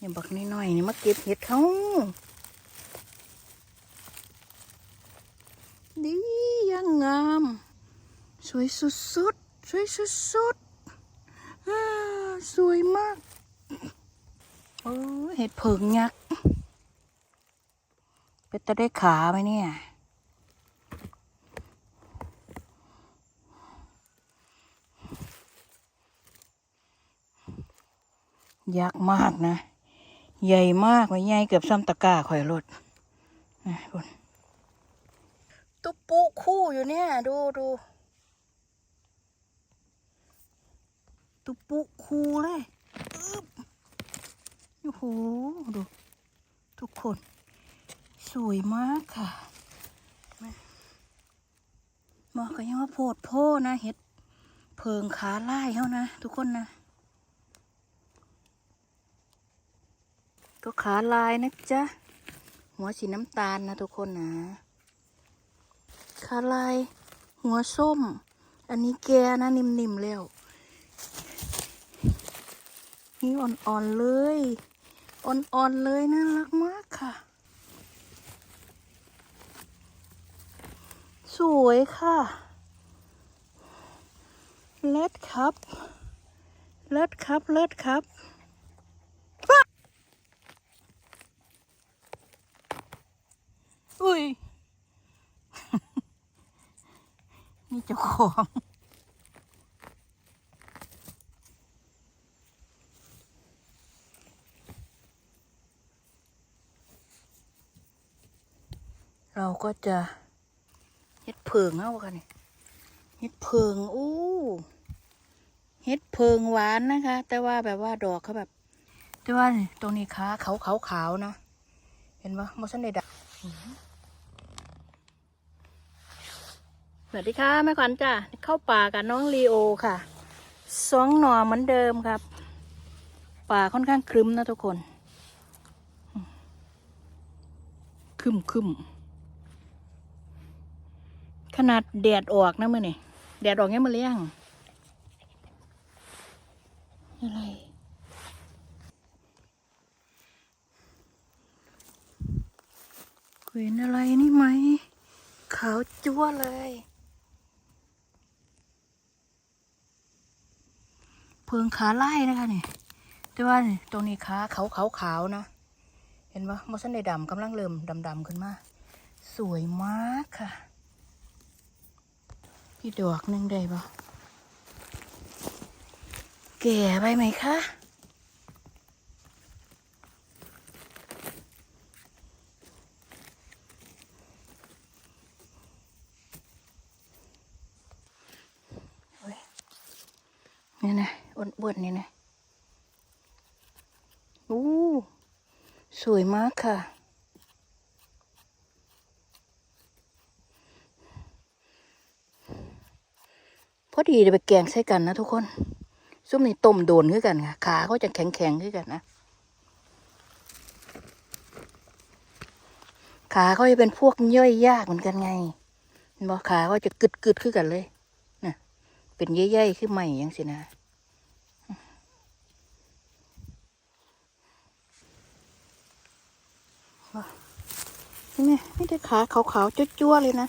อย่าบักน้อยๆนี่มาเก็บเห็ดเขาดียังงาม สวยสุดๆ สวยสุดๆสวยมากโอ้เห็ดเผิงยักษ์เป็นตะได้ขาไหมเนี่ยยักมากนะ ใหญ่มากเลยใหญ่เกือบซ้ำตะกร้าข่อยรถนะคุณตุ๊ปุคู่อยู่เนี่ย ดูดูตุ๊ปุคู่เลยโอ้โหดู ทุกคน สวยมากค่ะมอก็ยังว่าโพดโพนะเห็ดเพิงขาไล่เขานะ ทุกคนนะ ก็ขาลายนะจ๊ะ หัวสีน้ำตาลนะทุกคนนะ ขาลาย หัวส้ม อันนี้แกนะนิ่มๆแล้ว นี่อ่อนๆเลย อ่อนๆเลยน่ารักมากค่ะ สวยค่ะเลิศครับเลิศครับเลิศครับ อุ้ย นี่เจ้าของเราก็จะเฮ็ดเพิงเอากันนี่เฮ็ดเพิงอู้เฮ็ดเพิงหวานนะคะ แต่ว่าแบบว่าดอกเขาแบบ แต่ว่าตรงนี้ขาขาวขาวขาวๆนะ เห็นปะมอสันเดดะส วัสดีค่ะแม่ขวัญจ้ะเข้าป่ากับน้องลีโอค่ะสองหน่อเหมือนเดิมครับ ป่าค่อนข้างครึ้มนะทุกคนครึมครึมขนาดแดดออกนะมื่อนี่แดดออกเงี้ยมาเลี้ยงอะไรเห็นอะไรนี่ไหมขาวจั่วเลย เพิงขาไล่นะคะนี่แต่ว่านี่ตรงนี้ขาขาวขาวขาวๆนะ เห็นปะมอสันได้ดำกำลังเริ่มดำดำๆขึ้นมา สวยมากค่ะพี่ดอกหนึ่งได้ปะแก่ไปไหมคะ นี่ นะอ้วนๆนี่นะอู้สวยมากค่ะ พอดีจะไปแกงใส่กันนะทุกคน ซุปนี่ต้มโดนขึ้นกันค่ะ ขาก็จะแข็งๆขึ้นกันนะ ขาเขาจะเป็นพวกย่อยยากเหมือนกันไงบอกขาก็จะกึดกึดๆขึ้นกันเลยนะเป็นใหญ่ๆขึ้นใหม่ยังสินะ นี่ไงไม่ได้ขาขาวๆจั่วๆเลยนะ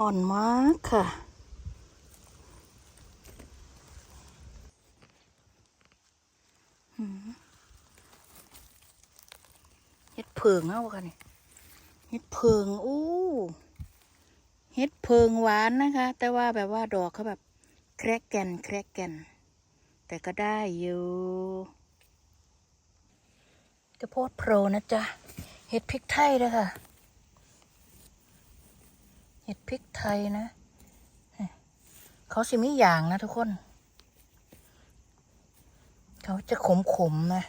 อ่อนมากค่ะเฮ็ดเพิงเอาค่ะนี่เฮ็ดเพิงอู้เฮ็ดเพิงหวานนะคะ แต่ว่าแบบว่าดอกเขาแบบ แครกแกนแครกแกน แต่ก็ได้อยู่กระโพดโพรนะจ๊ะ เห็ดพริกไทยเลยค่ะ เห็ดพริกไทยนะ เขาสิมีอย่างนะทุกคน เขาจะขมขมนะ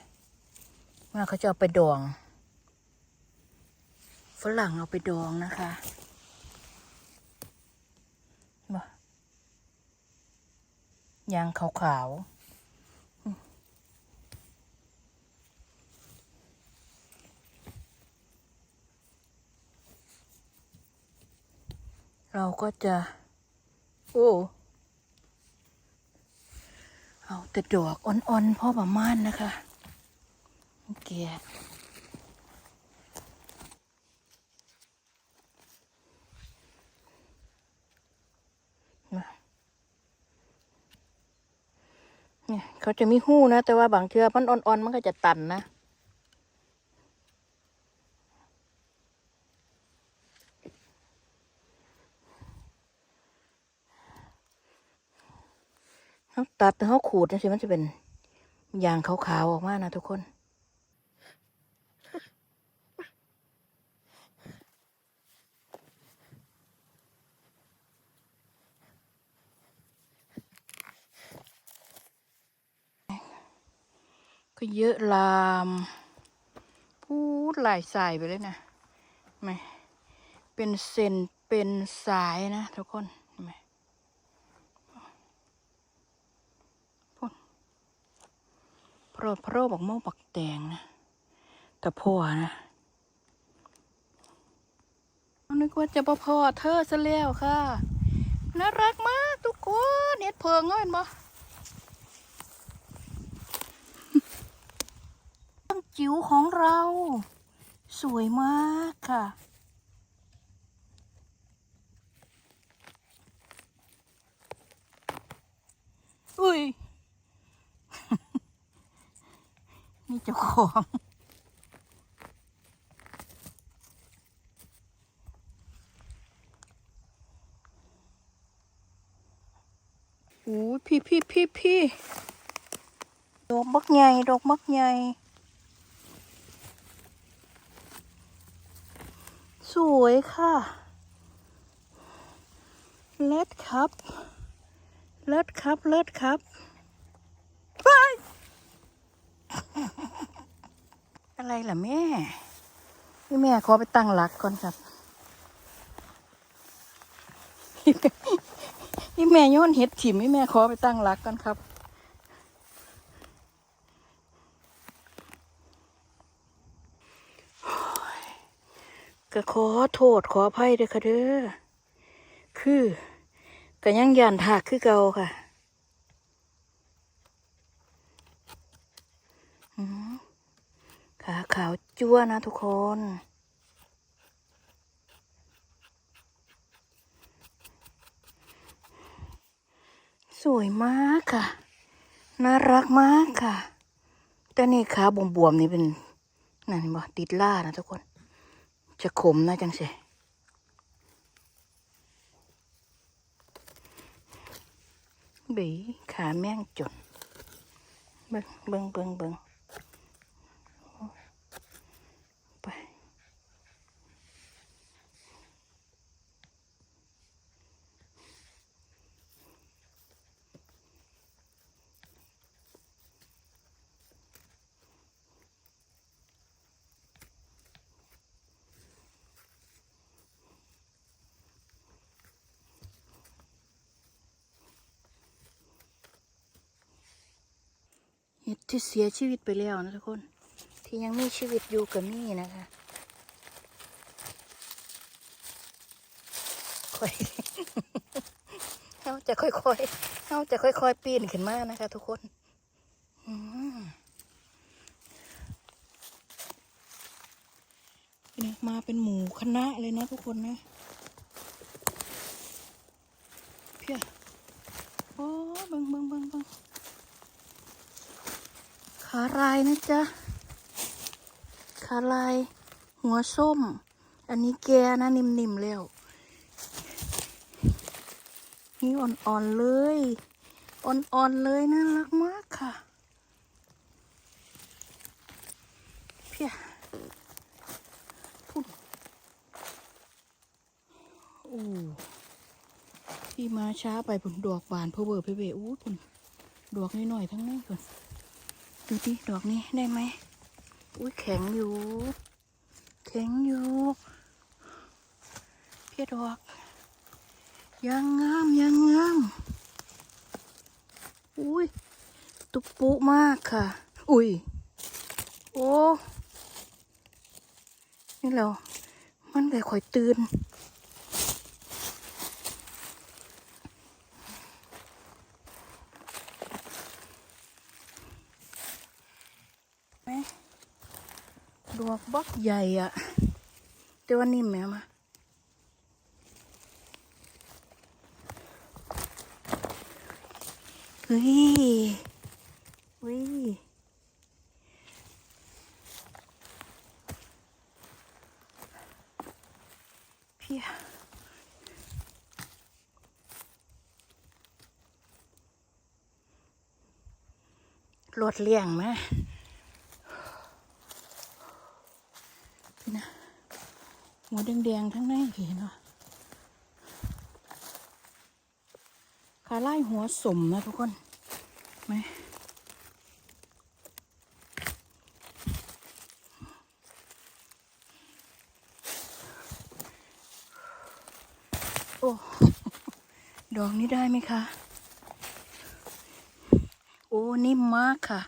ว่าเขาจะเอาไปดอง ฝรั่งเอาไปดองนะคะบ่ยางขาวๆ เราก็จะ โอ้ เอาแต่ดอกอ่อนๆพ่อประมาณนะคะเกียร์เนี่ยเขาจะมีหู้นะ แต่ว่าบางเทือมันอ่อนๆ มันก็จะตันนะ ตัดแต่เขาขูดนะสิมันจะเป็นยางขาวๆออกมานะทุกคน ก็เยอะลามพูดหลายสายไปเลยนะไหมเป็นเส้นเป็นสายนะทุกคน เห็นไหมโพรโรบอกโม่บักแตงนะแต่พ่อนะนึกว่าจะบ่พอเธอซะแล้วค่ะ น่ารักมากทุกคนเน็ดเพิงเงินบ่ตั้งจิ๋วของเรา สวยมากค่ะ อุ้ย นี่เจ้าของโอ้ยพี่พี่พี่พี่ดอกมักใหญ่ดอกมักใหญ่สวยค่ะเลิศครับเลิศครับเลิศครับไป อะไรล่ะแม่นี่แม่ขอไปตั้งหลักก่อนครับนี่แม่ย้อนเห็ดถิ่มนี่แม่ขอไปตั้งหลักก่อนครับก็ขอโทษขออภัยด้วยค่ะเด้อคือก็ยังยานถากคือเก่าค่ะอืม ขาขาวจั่วนะทุกคน สวยมากค่ะ น่ารักมากค่ะ แต่นี่ขาบวมๆนี่เป็นนั่นบ่ติดล่านะทุกคน จะขมนะจังสิบีขาแม่งจนเบิงเบิงเบิงเบิง ที่เสียชีวิตไปแล้วนะทุกคน ที่ยังมีชีวิตอยู่กับนี่นะคะค่อยเขาจะค่อยๆเขาจะค่อยๆ ปีนขึ้นมานะคะ ทุกคนอืมนี่มาเป็นหมูคณะเลยนะทุกคนนะเพียโอ้เบังเบังเบังเบัง ขาลายนะจ๊ะ ขาลาย หัวส้ม อันนี้แกนะนิ่มๆแล้ว นี่อ่อนๆเลย อ่อนๆเลยน่ารักมากค่ะ เพียพุ่นโอ้พี่มาช้าไปผลดอกบานเพอเบอร์เพเบอู้พุ่นดอกน้อยๆทั้งนั้นก่อน ดูดิดอกนี้ได้ไหมอุ้ยแข็งอยู่ แข็งอยู่เพียดอกยังงามยังงามอุ้ยตุปุมากค่ะ อุ้ยโอ้นี่เรามันเลยคอยตื่น ดอกบักใหญ่อะแต่ว่านิ่มแม่มาเฮ้ยเฮ้ยเพี่ยรถเลี่ยงไหมพี่นะ หัวแดงๆทั้งในเห็นเนาะขาไล่หัวสมนะทุกคนไหมโอ้ ดอกนี้ได้ไหมคะ โอ้ นิ่มมากค่ะ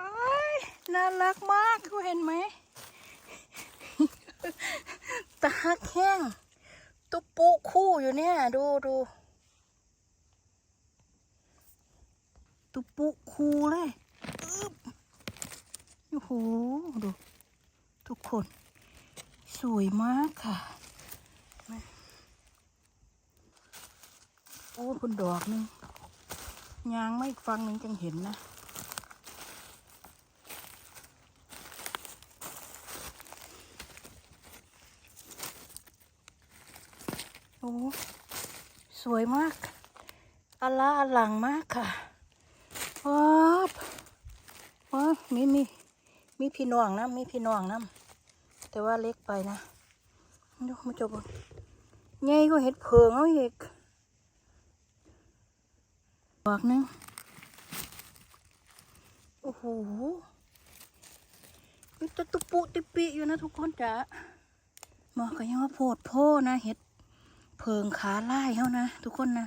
อ้ายน่า รักมากคุณเห็นไหม ตาแข้งตุกปุคู่อยู่เนี่ย ดูดูตุกปุคู่เลยอึ๊บโอ้โหดู ทุกคน สวยมากค่ะโอ้คุณดอกหนึงยางไม่ฟังหนึ่งจังเห็นนะ โอ้สวยมากอลาอลังมากค่ะว้าวว้าวมีมีมีพี่น้องนะมีพี่น้องนะแต่ว่าเล็กไปนะดูมาจบใหญ่ก็เห็ดเพิงเอาอีกดอกหนึงโอ้โหมีแตะตุปุติปิอยู่นะทุกคนจ้ะหมอก็ยังว่าโพดโพนะเห็ด เพิงขาไล่เขานะทุกคนนะ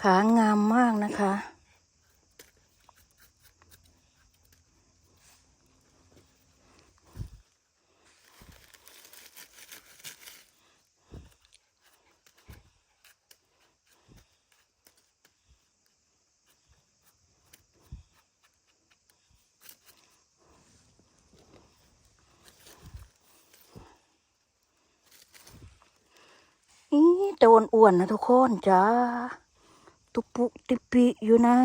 ขางามมากนะคะ แต่อ้วนนะทุกคนจ้าตุปุติปิอยู่นะ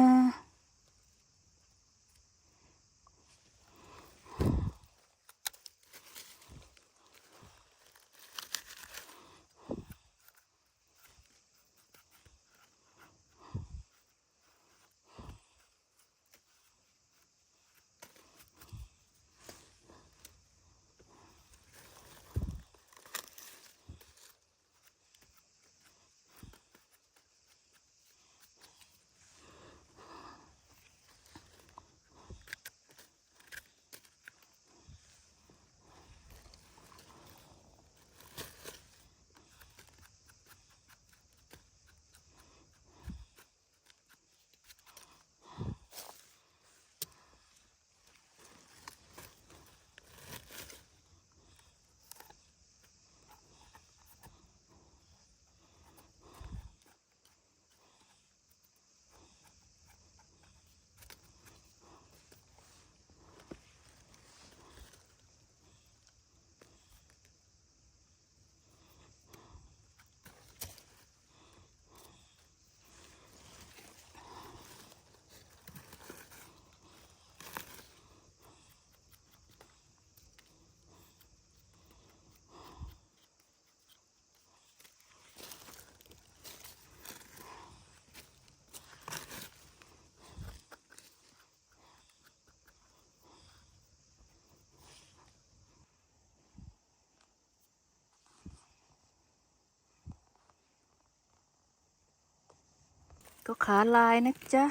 ก็ขาลายนะจ๊ะ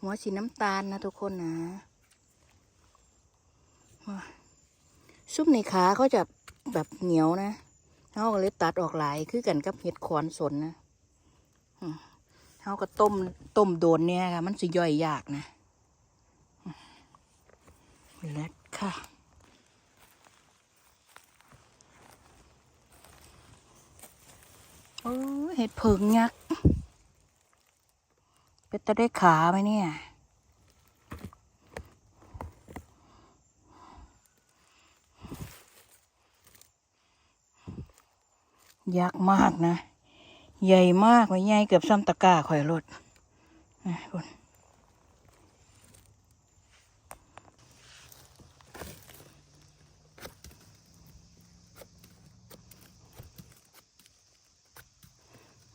หัวสีน้ำตาลนะทุกคนนะซุปในขาเขาจะแบบเหนียวนะเขาก็เลยตัดออกหลายคือกันกับเห็ดขอนสนนะเขาก็ต้มต้มโดนเนี่ยค่ะ มันสิย่อยยากนะแลดค่ะโอ้เห็ดเผิงยักษ์ เป็นตะได้ขาไหมเนี่ย ยากมากนะ ใหญ่มากเลยใหญ่เกือบซ้ำตะกร้าข่อยรถนะคุณ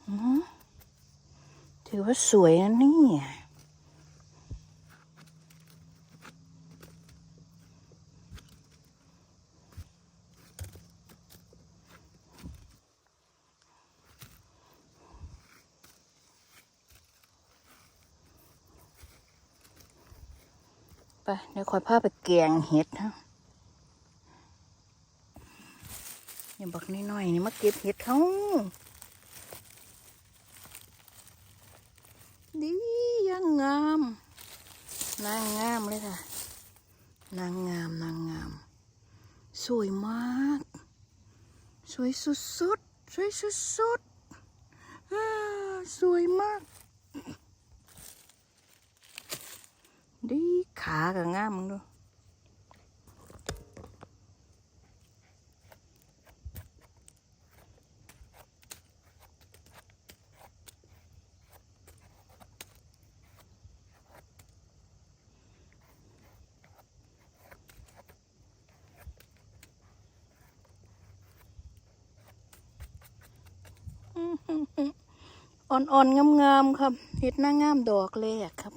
อืม ถือว่าสวยนะนี่ไปเดี๋ยวคอยพาไปแกงเห็ดฮะอย่าบอกน้อยๆนี่มาเก็บเห็ดเขาดียังงาม นางงามเลยค่ะ นางงามนางงาม สวยมาก สวยสุดๆสวยสุดสุดสวยมาก ดีขากับงามมึงดู อ่อนๆงามๆครับเห็ดหน้างามดอกเลยครับ